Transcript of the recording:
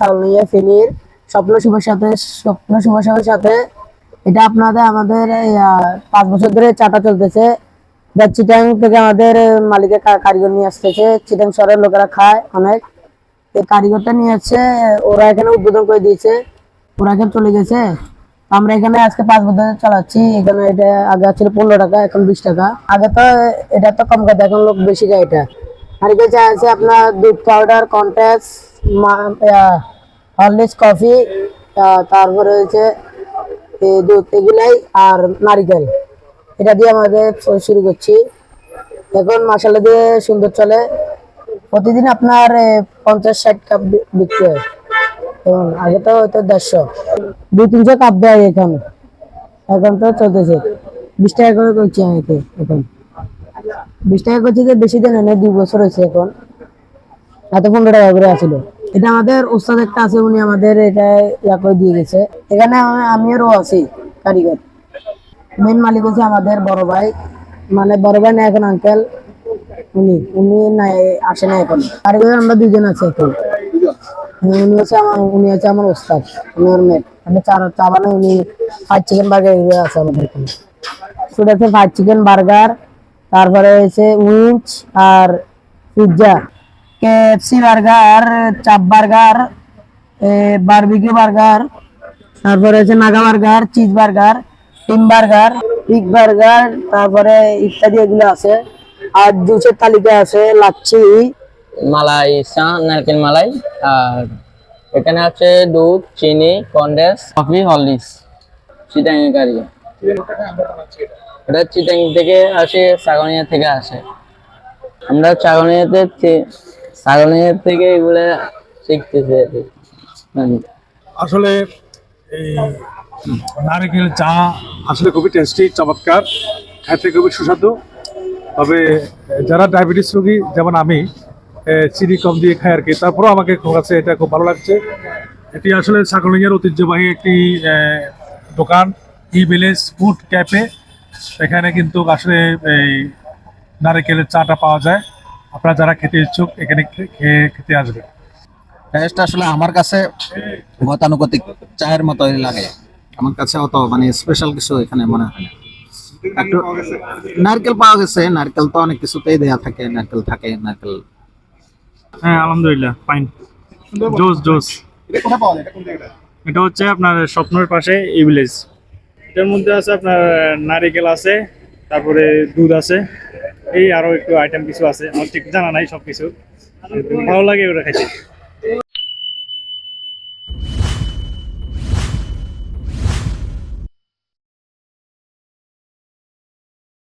সালনিয়া ফেনীর স্বপ্ন শুভের সাথে, স্বপ্ন শুভের সাথে, এটা আপনাদের আমাদের পাঁচ বছর ধরে চাটা চলতেছে। চিটাং থেকে আমাদের মালিকের কারিগর নিয়ে আসতেছে। চিটাং শহরের লোকেরা খায় অনেক। কারিগরটা নিয়ে আসছে, ওরা এখানে উদ্বোধন করে দিয়েছে। ওরা এখানে চলে গেছে। আমরা এখানে আজকে পাঁচ বছর চালাচ্ছি। এখানে এটা আগে ছিল পনেরো টাকা, এখন বিশ টাকা। আগে তো এটা তো কম খায় এখন লোক বেশি খায় এটা। আর আছে আপনার দুধ পাউডার কন্ট্যাক্স হরলিক্স কফি তারপরে হচ্ছে দুধ এগুলাই আর নারিকেল। এটা দিয়ে আমাদের শুরু করছি। এখন মশলা দিয়ে সুন্দর চলে। প্রতিদিন আপনার পঞ্চাশ ষাট কাপ বিক্রি হয়। এবং আগে তো হয়তো দেড়শো। দু তিনশো কাপ দেয় এখন। এখন তো চলতেছে। বিশ টাকা করে করছি আমি এতে এখন। বিশ টাকা করছি যে বেশি দিন হয় দুই বছর হয়েছে এখন। এত পনেরো টাকা করে আছিল এটা আমাদের ওস্তাদ একটা আছে, উনি আমাদের এটা ইয়া করে দিয়ে গেছে। এখানে আমি- আমিও আছি কারিগর। মেন মালিক হচ্ছে আমাদের বড় ভাই। মানে বড় ভাই না এখন আঙ্কেল উনি উনি নাই, আসে না এখন। কারিগর আমরা দুজন আছি এখন। উনি হচ্ছে আমার উনি হচ্ছে আমার ওস্তাদ আমি ওর মেট আমি চা চা বানাই উনি ফাইভ চিকেন বার্গার এগুলো আছে আমাদের এখানে। সেটা হচ্ছে ফাইভ চিকেন বার্গার তারপরে হচ্ছে উইঞ্চ আর পিৎজা কেএফসি বার্গার, চাপ বার্গার বারবিকিউ বার্গার, তারপরে হচ্ছে Naga burger, cheese burger, team burger, peak burger, তারপরে ইত্যাদি এগুলো আছে। আর জুসের তালিকা আছে, লাচ্ছি। মালাই চা, নারকেল মালাই, আর এখানে আছে দুধ, চিনি, কন্ডেন্স, কফি, হরলিক্স। চিটাং কারিগর। এটা চিটাং থেকে আসে সাগনিয়া থেকে আসে। আমরা সাগনিয়াতে থে- থেকে এগুলো শিখতেছি। আসলে এই নারকেল চা আসলে খুবই টেস্টি চমৎকার, খেতে খুবই সুস্বাদু। তবে যারা ডায়াবেটিস রোগী, যেমন আমি চিনি কম দিয়ে খাই আর কি, তারপরেও আমাকে কাছে এটা খুব ভালো লাগছে। এটি আসলে সাকলিংয়ের ঐতিহ্যবাহী একটি দোকান, ই ভিলেজ ফুড ক্যাফে। এখানে কিন্তু আসলে এই নারকেলের চাটা পাওয়া যায়। আপনারা যারা খেতে ইচ্ছুক এখানে খেয়ে খেতে আসবে টেস্ট আসলে আমার কাছে গতানুগতিক চায়ের মতো লাগে। আমার কাছে অত মানে স্পেশাল কিছু এখানে মনে হয় না। একটু নারকেল পাওয়া গেছে নারকেল তো অনেক কিছুতেই দেয়া থাকে নারকেল থাকে নারকেল। হ্যাঁ আলহামদুলিল্লাহ ফাইন জোস জোস এটা হচ্ছে আপনার স্বপ্নের পাশে এই ভিলেজ এটার মধ্যে আছে আপনার নারিকেল আছে তারপরে দুধ আছে। এই আরও একটু আইটেম কিছু আছে। আমার ঠিক জানা নাই সবকিছু। ভালো লাগে ওরা খাইতে।